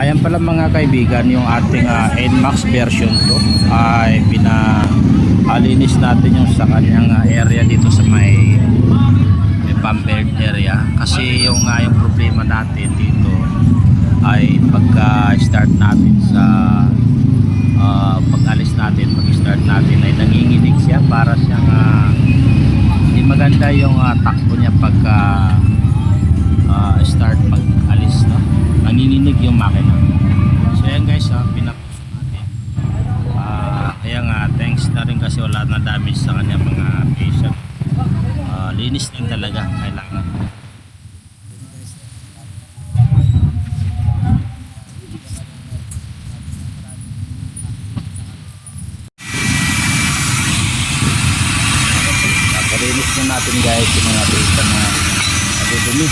Ayan pala mga kaibigan, yung ating uh, NMAX version 2 ay pinalinis natin yung sa kanyang ah, area dito sa may, may Pambert area. Kasi yung, uh, yung problema natin dito ay pagka start natin sa ah, pag-alis natin, pag-start natin ay nanginginig siya para siyang ah, hindi maganda yung ah, takbo niya pagka ah, start nanginginig yung makina. So yan guys ha, pinapos natin Ah, kaya nga thanks na rin kasi wala na damage sa kanya mga patient. Ah, linis din talaga kailangan. Napalinis na natin guys yung mga pista na nadudumi.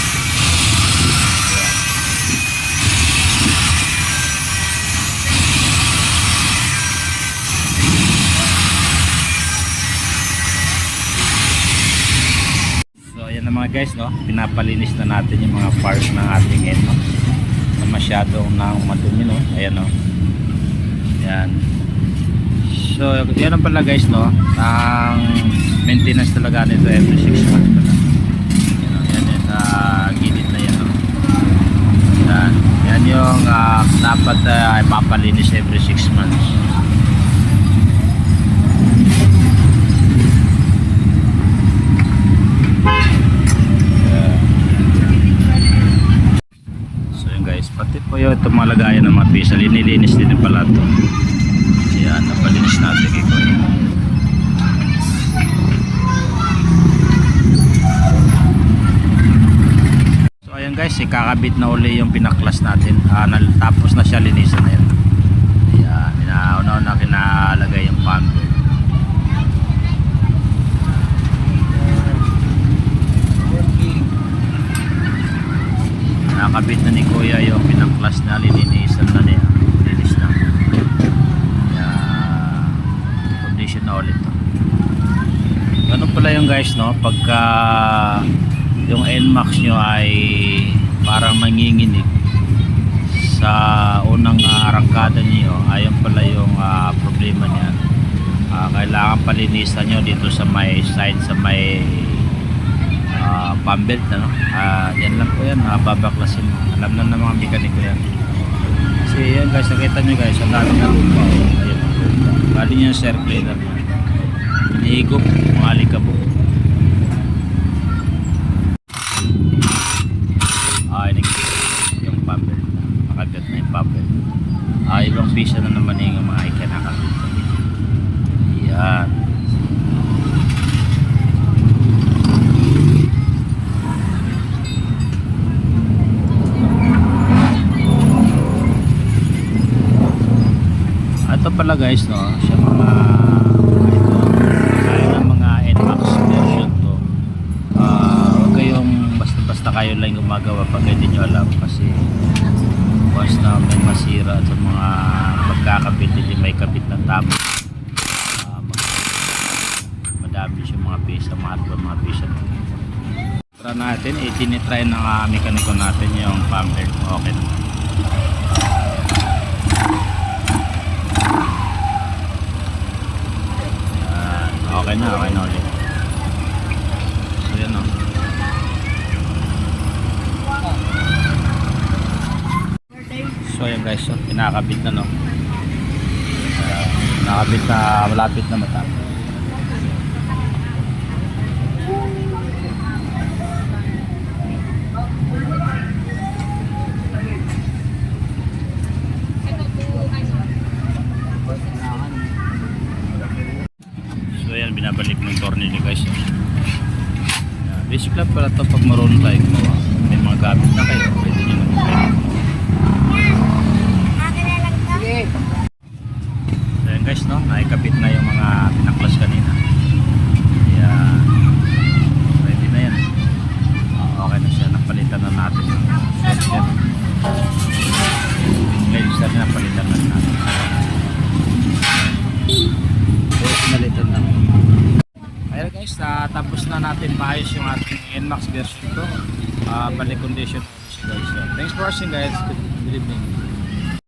So ayan guys no, pinapalinis na natin yung mga parts ng ating head no. Na masyadong nang madumi no. Ayan no. Yan. So, yan ang pala guys, no? Ang maintenance talaga nito every 6 months pala. Yan, o, yan, yan, sa gilid na yan, no? Yan, yan yung ah, dapat ah, ay papalinis every 6 months. Yan. So yun guys, pati po yung itong mga lagayan ng mga pisa, linilinis din pala ito. Yan, napalinis natin kay. So ayan guys, ikakabit na uli yung pinaklas natin. Ah, tapos na siya linisan na. Yan, inauna na kinalagay yung pumper. Nakakabit na ni Kuya yung pinaklas na lilinisan na niya. Linis na. Kaya, condition na ulit to. Ganun pala yung guys no, pagka yung NMAX nyo ay parang nanginginig sa unang uh, arangkada niyo ayon pala yung ah, problema niya Ah, kailangan palinisan nyo dito sa may side sa may uh, pambelt ano? Ah, yan lang po yan uh, babaklasin alam na ng mga mekaniko yan. Kasi yan guys nakita nyo guys ang dami na lupa ayun galing yung circulator hinihigop mga alikabok. Ay nag yung pambelt nakagat na yung pambelt ah ibang pisa na naman yung mga ikinakabit yan ito pala guys no? Sa mga ito ng mga NMAX version to. Ah huwag kayong basta basta kayo lang gumagawa pag hindi nyo alam kasi once na may masira sa mga pagkakabit hindi may kabit ng tama. Mag- madami yung mga pisa atwa mga pisa. Try natin itinitry ng uh, mekaniko natin yung pamper okay naman Yan. okay na, okay na ulit. So yan o. So yan guys, so, pinakabit na no. Uh, nakabit na malapit na matapos. So yan, binabalik ng tornilyo guys. Yan. Basic lang pala to pag marunong tayo gumawa. May mga gamit na kayo, pwede nyo naman kayo. So yan guys, no? Naikabit na yung mga pinaklas kanina. Kaya, ready na yan. Ah, okay na siya. Napalitan na natin yung sensor. Sensor na napalitan na natin. So, pinalitan na. Ayun guys, ah, tapos na natin maayos yung ating NMAX version 2. Uh, balik condition siya guys. Thanks for watching guys. Good, good evening.